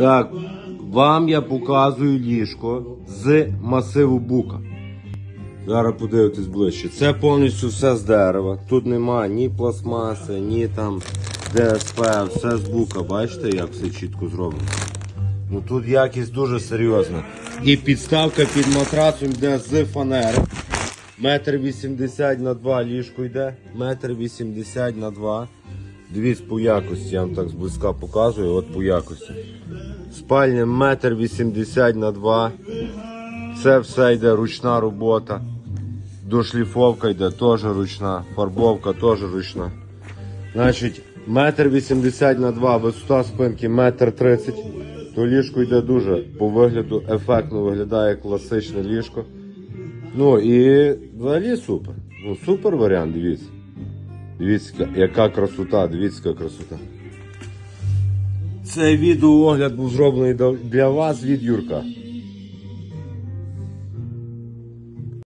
Так, вам я показую ліжко з масиву бука. Зараз подивитись ближче. Це повністю все з дерева. Тут нема ні пластмаси, ні там ДСП, все з бука. Бачите, як все чітко зроблено. Ну тут якість дуже серйозна. І підставка під матрацом йде з фанери. Метр вісімдесят на два ліжко йде. Метр вісімдесят на два. Дивіться по якості, я вам так зблизька показую, от по якості. Спальня метр вісімдесят на два. Це все йде ручна робота. Дошліфовка йде теж ручна, фарбовка теж ручна. Значить, метр вісімдесят на два, висота спинки метр тридцять. То ліжко йде дуже по вигляду ефектно виглядає класичне ліжко. Ну і взагалі супер. Ну супер варіант, дивіться. Дивіться, яка красота, дивіться, яка красота. Цей відеоогляд був зроблений для вас від Юрка.